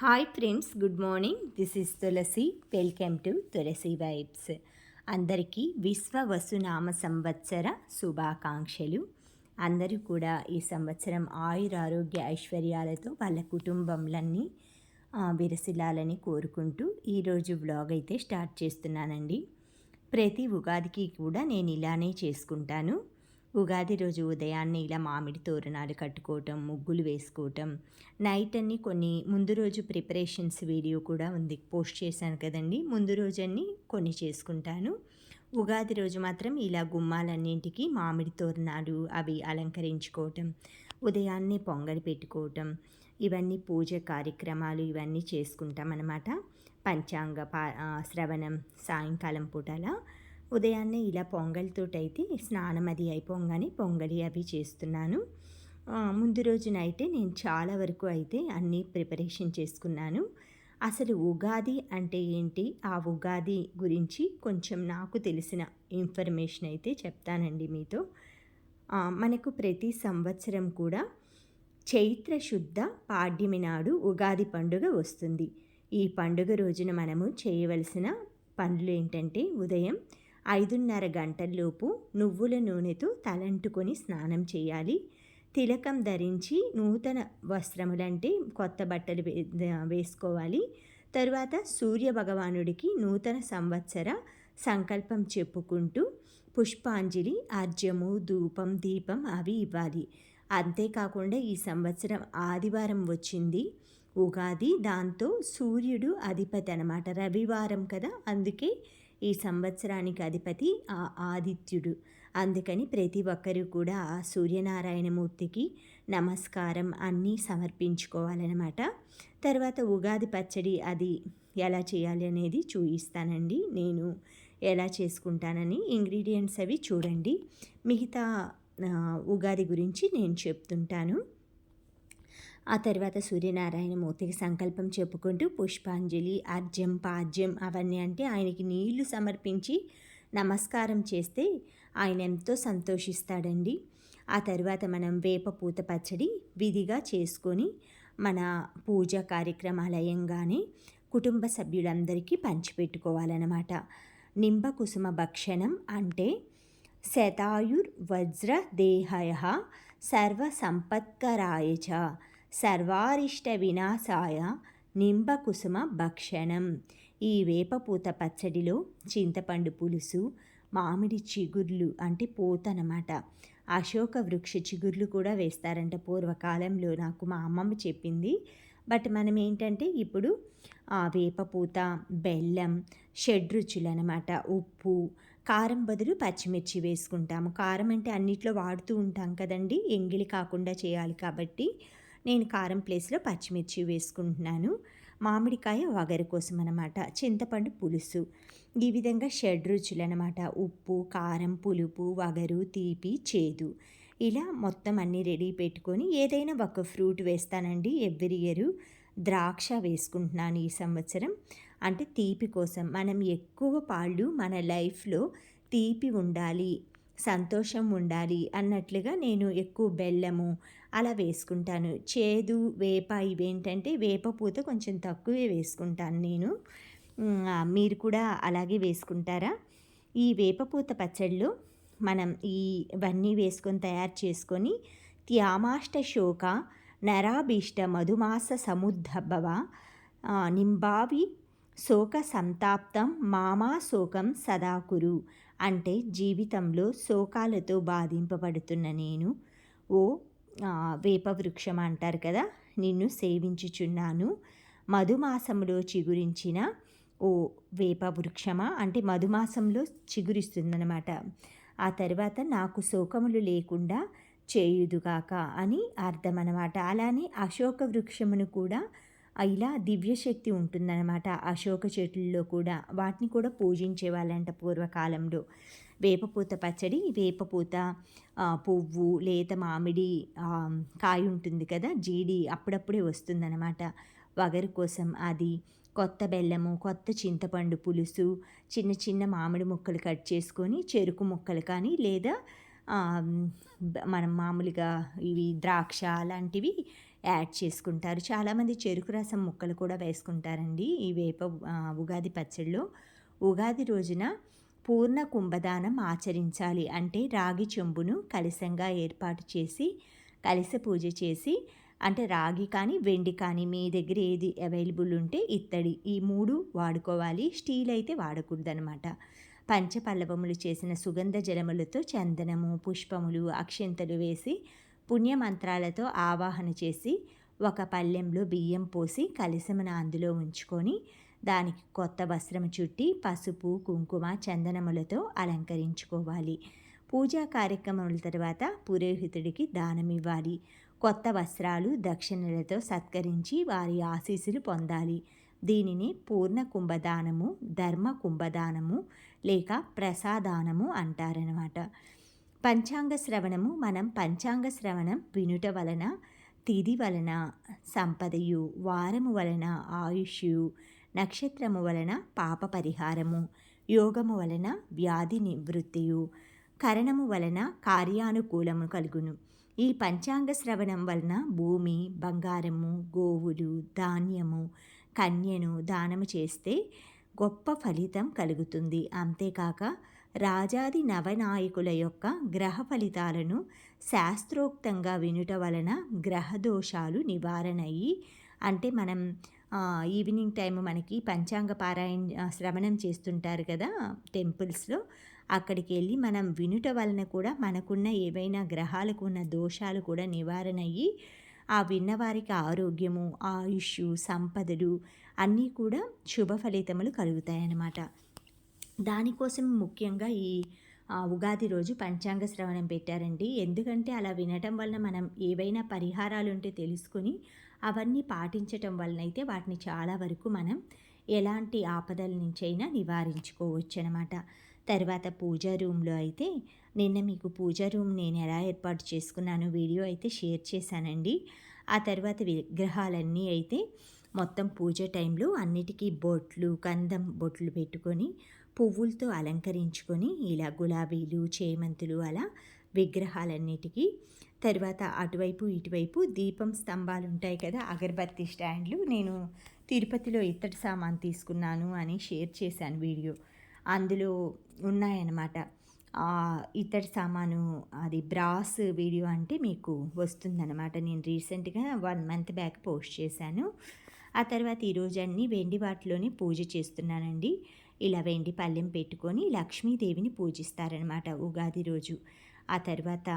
Hi friends good morning this is Tulasi welcome to Tulasi Vibes అందరికీ విశ్వ వసునామ సంవత్సర శుభాకాంక్షలు. అందరూ కూడా ఈ సంవత్సరం ఆయుర ఆరోగ్య ఐశ్వర్యాలతో వాళ్ళ కుటుంబంలన్నీ విరసిల్లాలని కోరుకుంటూ ఈరోజు వ్లాగ్ అయితే స్టార్ట్ చేస్తున్నానండి. ప్రతి ఉగాదికి కూడా నేను ఇలానే చేసుకుంటాను. ఉగాది రోజు ఉదయాన్నే ఇలా మామిడి తోరణాలు కట్టుకోవటం ముగ్గులు వేసుకోవటం నైట్ అన్ని కొన్ని ముందు రోజు ప్రిపరేషన్స్ వీడియో కూడా ఉంది. పోస్ట్ చేశాను కదండి. ముందు రోజు అన్ని కొన్ని చేసుకుంటాను. ఉగాది రోజు మాత్రం ఇలా గుమ్మాలన్నింటికి మామిడి తోరణాలు అవి అలంకరించుకోవటం ఉదయాన్నే పొంగలి పెట్టుకోవటం ఇవన్నీ పూజ కార్యక్రమాలు ఇవన్నీ చేసుకుంటాం అన్నమాట పంచాంగ పా శ్రవణం సాయంకాలం పూటలా ఉదయాన్నే ఇలా పొంగల్తోటైతే స్నానం అది అయిపోగానే పొంగలి అవి చేస్తున్నాను. ముందు రోజునైతే నేను చాలా వరకు అయితే అన్నీ ప్రిపరేషన్ చేసుకున్నాను. అసలు ఉగాది అంటే ఏంటి? ఆ ఉగాది గురించి కొంచెం నాకు తెలిసిన ఇన్ఫర్మేషన్ అయితే చెప్తానండి మీతో. మనకు ప్రతి సంవత్సరం కూడా చైత్ర శుద్ధ పాడ్యమి నాడు ఉగాది పండుగ వస్తుంది. ఈ పండుగ రోజున మనము చేయవలసిన పనులు ఏంటంటే ఉదయం ఐదున్నర గంటల్లోపు నువ్వుల నూనెతో తలంటుకొని స్నానం చేయాలి. తిలకం ధరించి నూతన వస్త్రములంటే కొత్త బట్టలు వేసుకోవాలి. తరువాత సూర్య భగవానుడికి నూతన సంవత్సర సంకల్పం చెప్పుకుంటూ పుష్పాంజలి అర్జము ధూపం దీపం అవి ఇవ్వాలి. అంతేకాకుండా ఈ సంవత్సరం ఆదివారం వచ్చింది. ఉగాది దాంతో సూర్యుడు అధిపతి అనమాట రవివారం కదా అందుకే ఈ సంవత్సరానికి అధిపతి ఆ ఆదిత్యుడు. అందుకని ప్రతి ఒక్కరూ కూడా ఆ సూర్యనారాయణమూర్తికి నమస్కారం అన్నీ సమర్పించుకోవాలన్నమాట. తర్వాత ఉగాది పచ్చడి అది ఎలా చేయాలి అనేది చూపిస్తానండి నేను ఎలా చేసుకుంటానని ఇంగ్రీడియంట్స్ అవి చూడండి. మిగతా ఉగాది గురించి నేను చెప్తుంటాను. ఆ తర్వాత సూర్యనారాయణ మూర్తికి సంకల్పం చెప్పుకుంటూ పుష్పాంజలి అర్జం పాజ్యం అవన్నీ అంటే ఆయనకి నీళ్ళు సమర్పించి నమస్కారం చేస్తే ఆయన ఎంతో సంతోషిస్తాడండి. ఆ తర్వాత మనం వేప పూత పచ్చడి విధిగా చేసుకొని మన పూజ కార్యక్రమాలయంగానే కుటుంబ సభ్యులందరికీ పంచిపెట్టుకోవాలన్నమాట. నింబ కుసుమ భక్షణం అంటే శతాయుర్ వజ్ర దేహయ సర్వ సంపత్కరాయచ సర్వారిష్ట వినాశాయ నింబకుసుమ భక్షణం. ఈ వేపపూత పచ్చడిలో చింతపండు పులుసు మామిడి చిగుర్లు అంటే పోతనమాట. అశోక వృక్ష చిగుర్లు కూడా వేస్తారంట పూర్వకాలంలో నాకు మా అమ్మమ్మ చెప్పింది. బట్ మనం ఏంటంటే ఇప్పుడు వేపపూత బెల్లం షడ్రుచులు అనమాట ఉప్పు కారం బదులు పచ్చిమిర్చి వేసుకుంటాము. కారం అంటే అన్నిట్లో వాడుతూ ఉంటాం కదండి. ఎంగిలి కాకుండా చేయాలి కాబట్టి. నేను కారం ప్లేస్లో పచ్చిమిర్చి వేసుకుంటున్నాను. మామిడికాయ వగరు కోసం అనమాట చింతపండు పులుసు. ఈ విధంగా షడ్ రుచులు అనమాట ఉప్పు కారం పులుపు వగరు తీపి చేదు. ఇలా మొత్తం అన్నీ రెడీ పెట్టుకొని ఏదైనా ఒక ఫ్రూట్ వేస్తానండి ఎవ్రీ ఇయర్. ద్రాక్ష వేసుకుంటున్నాను ఈ సంవత్సరం. అంటే తీపి కోసం. మనం ఎక్కువ పాళ్ళు మన లైఫ్లో తీపి ఉండాలి సంతోషం ఉండాలి అన్నట్లుగా నేను ఎక్కువ బెల్లము అలా వేసుకుంటాను. చేదు వేప ఇవేంటంటే వేప పూత కొంచెం తక్కువే వేసుకుంటాను నేను. మీరు కూడా అలాగే వేసుకుంటారా? ఈ వేపపూత పచ్చళ్ళు మనం ఈ ఇవన్నీ వేసుకొని తయారు చేసుకొని త్యామాష్ట శోక నరాభీష్ట మధుమాస సముద్భవ నింబావి శోక సంతాప్తం మామా శోకం సదాకురు. అంటే జీవితంలో శోకాలతో బాధింపబడుతున్న నేను ఓ వేప వృక్షం అంటారు కదా నిన్ను సేవించుచున్నాను. మధుమాసంలో చిగురించిన ఓ వేప వృక్షమా అంటే మధుమాసంలో చిగురిస్తుందనమాట ఆ తర్వాత నాకు శోకములు లేకుండా చేయుదుగాక అని అర్థం అనమాట అలానే అశోక వృక్షమును కూడా ఇలా దివ్యశక్తి ఉంటుందన్నమాట అశోక చెట్లలో కూడా. వాటిని కూడా పూజించే వాళ్ళంట పూర్వకాలంలో. వేపపూత పచ్చడి వేపపూత పువ్వు లేత మామిడి కాయ ఉంటుంది కదా జీడి అప్పుడప్పుడే వస్తుందన్నమాట. వగరు కోసం అది కొత్త బెల్లము కొత్త చింతపండు పులుసు చిన్న చిన్న మామిడి ముక్కలు కట్ చేసుకొని చెరుకు ముక్కలు కానీ లేదా మనం మామూలుగా ఇవి ద్రాక్ష అలాంటివి యాడ్ చేసుకుంటారు. చాలామంది చెరుకు రసం ముక్కలు కూడా వేసుకుంటారండి ఈ వేప ఉగాది పచ్చడిలో ఉగాది రోజున పూర్ణ కుంభదానం ఆచరించాలి. అంటే రాగి చెంబును కలిసంగా ఏర్పాటు చేసి కలిస పూజ చేసి అంటే రాగి కానీ వెండి కానీ మీ దగ్గర ఏది అవైలబుల్ ఉంటే ఇత్తడి ఈ మూడు వాడుకోవాలి. స్టీల్ అయితే వాడకూడదనమాట. పంచపల్లవములు చేసిన సుగంధ జలములతో చందనము పుష్పములు అక్షంతలు వేసి పుణ్యమంత్రాలతో ఆవాహన చేసి ఒక పల్లెంలో బియ్యం పోసి కలిసమున అందులో ఉంచుకొని దానికి కొత్త వస్త్రం చుట్టి పసుపు కుంకుమ చందనములతో అలంకరించుకోవాలి. పూజా కార్యక్రమముల తర్వాత పురోహితుడికి దానమివ్వాలి. కొత్త వస్త్రాలు దక్షిణలతో సత్కరించి వారి ఆశీస్సులు పొందాలి. దీనిని పూర్ణ కుంభదానము ధర్మ కుంభదానము లేక ప్రసాదానము అంటారనమాట పంచాంగ శ్రవణము మనం పంచాంగ శ్రవణం వినుట వలన తిది వలన సంపదయు వారము వలన ఆయుష్ నక్షత్రము వలన పాప పరిహారము యోగము వలన వ్యాధి నివృత్తియు కరణము వలన కార్యానుకూలము కలుగును. ఈ పంచాంగ శ్రవణం వలన భూమి బంగారము గోవులు ధాన్యము కన్యను దానము చేస్తే గొప్ప ఫలితం కలుగుతుంది. అంతేకాక రాజాది నవనాయకుల యొక్క గ్రహ ఫలితాలను శాస్త్రోక్తంగా వినుట వలన గ్రహ దోషాలు అంటే మనం ఈవినింగ్ టైం మనకి పంచాంగ పారాయణ శ్రవణం చేస్తుంటారు కదా టెంపుల్స్లో. అక్కడికి వెళ్ళి మనం వినుట వలన కూడా మనకున్న ఏవైనా గ్రహాలకు ఉన్న దోషాలు కూడా నివారణ అయ్యి ఆ విన్నవారికి ఆరోగ్యము ఆయుష్ సంపదలు అన్నీ కూడా శుభ ఫలితములు కలుగుతాయన్నమాట. దానికోసం ముఖ్యంగా ఈ ఉగాది రోజు పంచాంగ శ్రవణం పెట్టారండి. ఎందుకంటే అలా వినటం వలన మనం ఏవైనా పరిహారాలు ఉంటే తెలుసుకొని అవన్నీ పాటించటం వలన అయితే వాటిని చాలా వరకు మనం ఎలాంటి ఆపదల నుంచైనా నివారించుకోవచ్చు అనమాట తర్వాత పూజా రూమ్లో అయితే నిన్న మీకు పూజా రూమ్ నేను ఎలా ఏర్పాటు చేసుకున్నాను వీడియో అయితే షేర్ చేశానండి. ఆ తర్వాత విగ్రహాలన్నీ అయితే మొత్తం పూజ టైంలో అన్నిటికీ బొట్లు కందం బొట్లు పెట్టుకొని పువ్వులతో అలంకరించుకొని ఇలా గులాబీలు చేమంతులు అలా విగ్రహాలన్నిటికీ తర్వాత అటువైపు ఇటువైపు దీపం స్తంభాలు ఉంటాయి కదా అగరబత్తి స్టాండ్లు. నేను తిరుపతిలో ఇత్తడి సామాన్ తీసుకున్నాను అని షేర్ చేశాను వీడియో. అందులో ఉన్నాయన్నమాట. ఇత్తడి సామాను అది బ్రాస్ వీడియో అంటే మీకు వస్తుందన్నమాట. నేను రీసెంట్గా వన్ మంత్ బ్యాక్ పోస్ట్ చేశాను. ఆ తర్వాత ఈరోజు అన్ని వెండి వాటిలోనే పూజ చేస్తున్నానండి. ఇలా వెండి పల్లెం పెట్టుకొని లక్ష్మీదేవిని పూజిస్తారనమాట ఉగాది రోజు. ఆ తర్వాత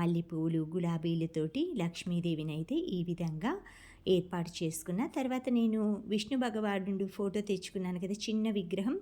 మల్లెపూలు గులాబీలతోటి లక్ష్మీదేవిని అయితే ఈ విధంగా ఏర్పాటు చేసుకున్న. తర్వాత నేను విష్ణు భగవానుడు ఫోటో తెచ్చుకున్నాను కదా చిన్న విగ్రహం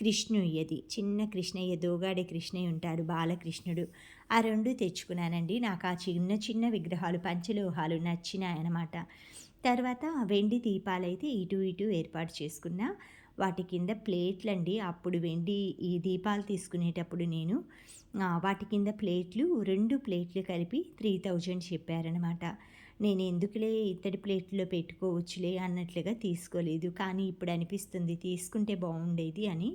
కృష్ణుయ్యది. చిన్న కృష్ణయ్య దోగాడే కృష్ణయ్య ఉంటాడు బాలకృష్ణుడు. ఆ రెండు తెచ్చుకున్నానండి. నాకు ఆ చిన్న చిన్న విగ్రహాలు పంచలోహాలు నచ్చినాయన్నమాట. తర్వాత వెండి దీపాలైతే ఇటు ఇటు ఏర్పాటు చేసుకున్న. వాటి కింద ప్లేట్లండి. అప్పుడు వెండి ఈ దీపాలు తీసుకునేటప్పుడు నేను వాటి కింద ప్లేట్లు రెండు ప్లేట్లు కలిపి త్రీ థౌజండ్ చెప్పారనమాట నేను ఎందుకులే ఇత్తడి ప్లేట్లో పెట్టుకోవచ్చులే అన్నట్లుగా తీసుకోలేదు. కానీ ఇప్పుడు అనిపిస్తుంది తీసుకుంటే బాగుండేది అని.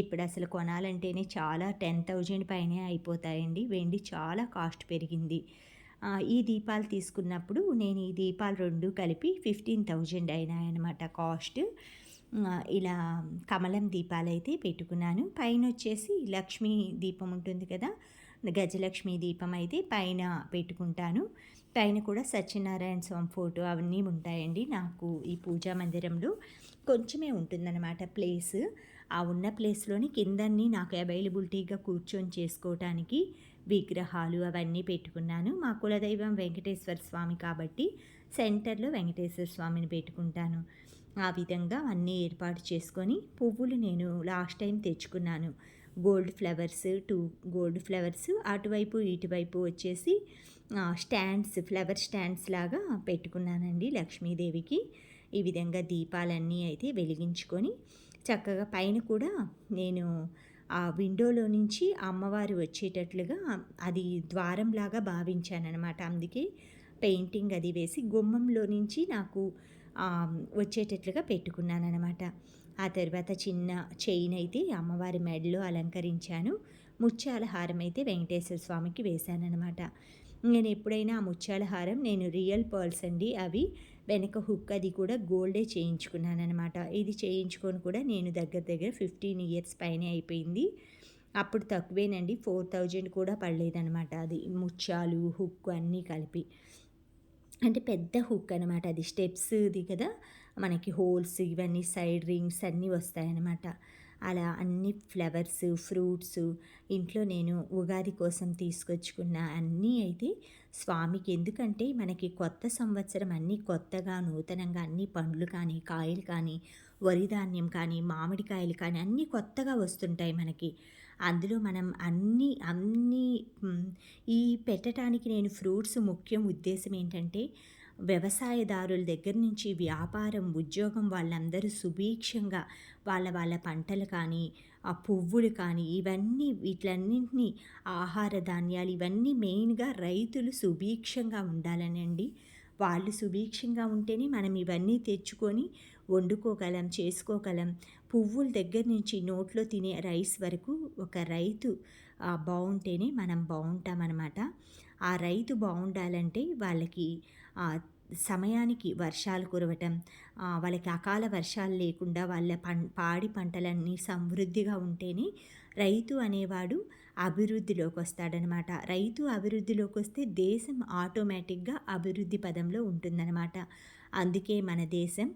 ఇప్పుడు అసలు కొనాలంటేనే చాలా టెన్ థౌజండ్ పైనే అయిపోతాయండి. వెండి చాలా కాస్ట్ పెరిగింది. ఈ దీపాలు తీసుకున్నప్పుడు నేను ఈ దీపాలు రెండు కలిపి ఫిఫ్టీన్ థౌజండ్ అయినాయన్నమాట కాస్ట్. ఇలా కమలం దీపాలు అయితే పెట్టుకున్నాను. పైన వచ్చేసి లక్ష్మీ దీపం ఉంటుంది కదా గజలక్ష్మి దీపం అయితే పైన పెట్టుకుంటాను. పైన కూడా సత్యనారాయణ స్వామి ఫోటో అవన్నీ ఉంటాయండి నాకు ఈ పూజా మందిరంలో. కొంచెమే ఉంటుందన్నమాట ప్లేస్. ఆ ఉన్న ప్లేస్లోని కిందన్నీ నాకు అవైలబిలిటీగా కూర్చొని చేసుకోవటానికి విగ్రహాలు అవన్నీ పెట్టుకున్నాను. మా కులదైవం వెంకటేశ్వర స్వామి కాబట్టి సెంటర్లో వెంకటేశ్వర స్వామిని పెట్టుకుంటాను. ఆ విధంగా అన్నీ ఏర్పాటు చేసుకొని పువ్వులు నేను లాస్ట్ టైం తెచ్చుకున్నాను. Gold flowers two gold flowers అటువైపు ఇటువైపు వచ్చేసి స్టాండ్స్ ఫ్లవర్ స్టాండ్స్ లాగా పెట్టుకున్నానండి లక్ష్మీదేవికి. ఈ విధంగా దీపాలన్నీ అయితే వెలిగించుకొని చక్కగా పైన కూడా నేను ఆ విండోలో నుంచి అమ్మవారు వచ్చేటట్లుగా అది ద్వారంలాగా భావించానమాట అందుకే పెయింటింగ్ అది వేసి గుమ్మంలో నుంచి నాకు వచ్చేటట్లుగా పెట్టుకున్నాను అనమాట ఆ తర్వాత చిన్న చైన్ అయితే అమ్మవారి మెడలో అలంకరించాను. ముత్యాల హారం అయితే వెంకటేశ్వర స్వామికి వేశానన్నమాట. నేను ఎప్పుడైనా ఆ ముత్యాల హారం నేను రియల్ పర్ల్స్ అండి అవి వెనక హుక్ అది కూడా గోల్డే చేయించుకున్నాను అనమాట ఇది చేయించుకొని కూడా నేను దగ్గర దగ్గర ఫిఫ్టీన్ ఇయర్స్ పైనే అయిపోయింది. అప్పుడు తక్కువేనండి ఫోర్ థౌజండ్ కూడా పడలేదనమాట అది. ముత్యాలు హుక్ అన్నీ కలిపి. అంటే పెద్ద హుక్ అనమాట అది. స్టెప్స్ది కదా మనకి హోల్స్ ఇవన్నీ సైడ్ రింగ్స్ అన్నీ వస్తాయన్నమాట. అలా అన్ని ఫ్లవర్స్ ఫ్రూట్స్ ఇంట్లో నేను ఉగాది కోసం తీసుకొచ్చుకున్న అన్నీ అయితే స్వామికి. ఎందుకంటే మనకి కొత్త సంవత్సరం అన్నీ కొత్తగా నూతనంగా అన్ని పండ్లు కానీ కాయలు కానీ వరి ధాన్యం కానీ మామిడికాయలు కానీ అన్నీ కొత్తగా వస్తుంటాయి మనకి. అందులో మనం అన్నీ అన్నీ ఈ పెట్టడానికి నేను ఫ్రూట్స్ ముఖ్యం ఉద్దేశం ఏంటంటే వ్యవసాయదారుల దగ్గర నుంచి వ్యాపారం ఉద్యోగం వాళ్ళందరూ సుభీక్షంగా వాళ్ళ వాళ్ళ పంటలు కానీ ఆ పువ్వులు కానీ ఇవన్నీ వీటిలన్నింటినీ ఆహార ధాన్యాలు ఇవన్నీ మెయిన్గా రైతులు సుభీక్షంగా ఉండాలనండి వాళ్ళు సుభీక్షంగా ఉంటేనే మనం ఇవన్నీ తెచ్చుకొని వండుకోగలం చేసుకోగలం. పువ్వుల దగ్గర నుంచి నోట్లో తినే రైస్ వరకు ఒక రైతు బాగుంటేనే మనం బాగుంటామన్నమాట. ఆ రైతు బాగుండాలంటే వాళ్ళకి సమయానికి వర్షాలు కురవటం వాళ్ళకి అకాల వర్షాలు లేకుండా వాళ్ళ పం పాడి పంటలన్నీ సమృద్ధిగా ఉంటేనే రైతు అనేవాడు అభివృద్ధిలోకి వస్తాడనమాట. రైతు అభివృద్ధిలోకి వస్తే దేశం ఆటోమేటిక్గా అభివృద్ధి పదంలో ఉంటుందన్నమాట అందుకే మన దేశం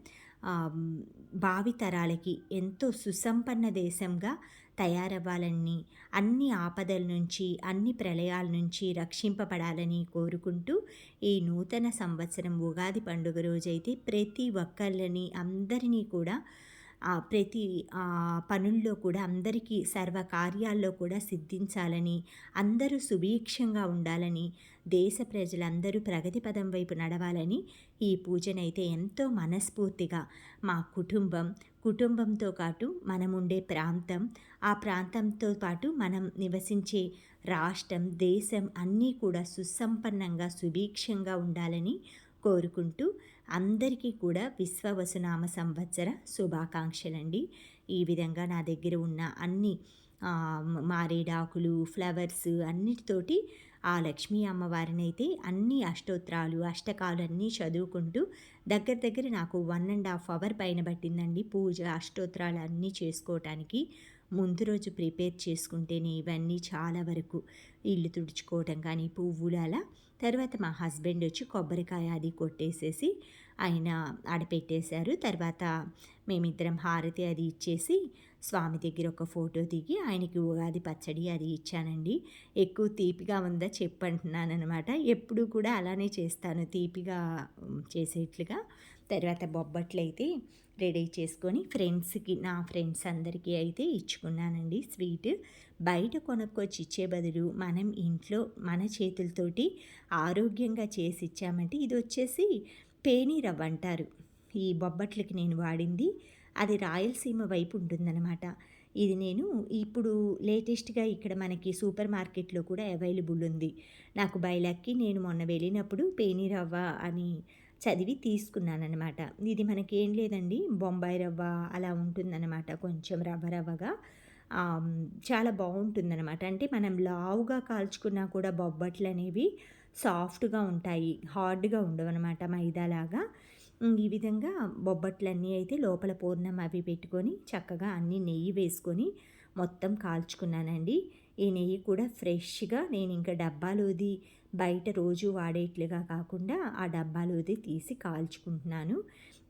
భావితరాలకి ఎంతో సుసంపన్న దేశంగా తయారవ్వాలని అన్ని ఆపదల నుంచి అన్ని ప్రళయాల నుంచి రక్షింపబడాలని కోరుకుంటూ ఈ నూతన సంవత్సరం ఉగాది పండుగ రోజైతే ప్రతి ఒక్కళ్ళని అందరినీ కూడా ప్రతి పనుల్లో కూడా అందరికీ సర్వకార్యాల్లో కూడా సిద్ధించాలని అందరూ సుభీక్షంగా ఉండాలని దేశ ప్రజలందరూ ప్రగతి పదం వైపు నడవాలని ఈ పూజనైతే ఎంతో మనస్ఫూర్తిగా మా కుటుంబం కుటుంబంతో పాటు మనం ఉండే ప్రాంతం ఆ ప్రాంతంతో పాటు మనం నివసించే రాష్ట్రం దేశం అన్నీ కూడా సుసంపన్నంగా సుభీక్షంగా ఉండాలని కోరుకుంటూ అందరికీ కూడా విశ్వవసునామ సంవత్సర శుభాకాంక్షలండి. ఈ విధంగా నా దగ్గర ఉన్న అన్ని మారేడాకులు ఫ్లవర్స్ అన్నిటితోటి ఆ లక్ష్మీ అమ్మవారిని అయితే అన్ని అష్టోత్రాలు అష్టకాలు అన్నీ చదువుకుంటూ దగ్గర దగ్గర నాకు వన్ అండ్ హాఫ్ అవర్ పైన పట్టిందండి పూజ అష్టోత్రాలు అన్నీ చేసుకోవటానికి. ముందు రోజు ప్రిపేర్ చేసుకుంటేనే ఇవన్నీ చాలా వరకు ఇల్లు తుడుచుకోవటం కానీ పువ్వులు అలా తర్వాత మా హస్బెండ్ వచ్చి కొబ్బరికాయ అది కొట్టేసేసి ఆయన ఆడపెట్టేశారు. తర్వాత మేమిద్దరం హారతి అది ఇచ్చేసి స్వామి దగ్గర ఒక ఫోటో దిగి ఆయనకి ఉగాది పచ్చడి అది ఇచ్చానండి. ఎక్కువ తీపిగా ఉందా చెప్పంటున్నాను అనమాట ఎప్పుడు కూడా అలానే చేస్తాను తీపిగా చేసేట్లుగా. తర్వాత బొబ్బట్లు అయితే రెడీ చేసుకొని ఫ్రెండ్స్కి నా ఫ్రెండ్స్ అందరికీ అయితే ఇచ్చుకున్నానండి స్వీట్. బయట కొనుక్కొచ్చి ఇచ్చే బదులు మనం ఇంట్లో మన చేతులతోటి ఆరోగ్యంగా చేసి ఇచ్చామంటే ఇది వచ్చేసి పేనీ రవ్వ అంటారు. ఈ బొబ్బట్లకి నేను వాడింది. అది రాయలసీమ వైపు ఉంటుందన్నమాట. ఇది నేను ఇప్పుడు లేటెస్ట్గా ఇక్కడ మనకి సూపర్ మార్కెట్లో కూడా అవైలబుల్ ఉంది. నాకు బయలక్కి నేను మొన్న వెళ్ళినప్పుడు పేనీ రవ్వ అని చదివి తీసుకున్నానమాట ఇది మనకేం లేదండి. బొంబాయి రవ్వ అలా ఉంటుందన్నమాట. కొంచెం రవ్వ రవ్వగా. చాలా బాగుంటుందన్నమాట. అంటే మనం లావుగా కాల్చుకున్నా కూడా బొబ్బట్లు అనేవి సాఫ్ట్గా ఉంటాయి. హార్డ్గా ఉండవు అనమాట మైదాలాగా ఈ విధంగా బొబ్బట్లన్నీ అయితే లోపల పూర్ణం అవి పెట్టుకొని చక్కగా అన్ని నెయ్యి వేసుకొని మొత్తం కాల్చుకున్నానండి. ఈ నెయ్యి కూడా ఫ్రెష్గా నేను ఇంకా డబ్బాలోది బయట రోజు వాడేట్లుగా కాకుండా ఆ డబ్బాలోది తీసి కాల్చుకుంటున్నాను.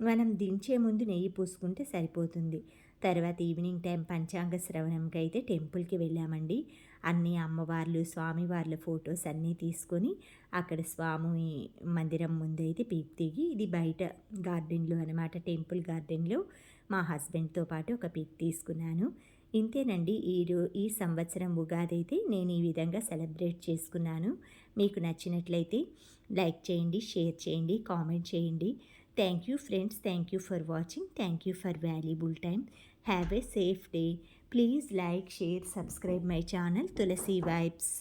మనం దించే ముందు నెయ్యి పూసుకుంటే సరిపోతుంది. తర్వాత ఈవినింగ్ టైం పంచాంగ శ్రవణంకి అయితే టెంపుల్కి వెళ్ళామండి. అన్ని అమ్మవార్లు స్వామివార్ల ఫొటోస్ అన్నీ తీసుకొని అక్కడ స్వామి మందిరం ముందు అయితే పీక్ దిగి ఇది బయట గార్డెన్లో అనమాట టెంపుల్ గార్డెన్లో మా హస్బెండ్తో పాటు ఒక పిక్ తీసుకున్నాను. ఇంతేనండి. ఈ ఈ సంవత్సరం ఉగాది అయితే నేను ఈ విధంగా సెలబ్రేట్ చేసుకున్నాను. మీకు నచ్చినట్లయితే లైక్ చేయండి షేర్ చేయండి కామెంట్ చేయండి. Thank you friends thank you for watching thank you for valuable time have a safe day. Please like share subscribe my channel Tulasi Vibes.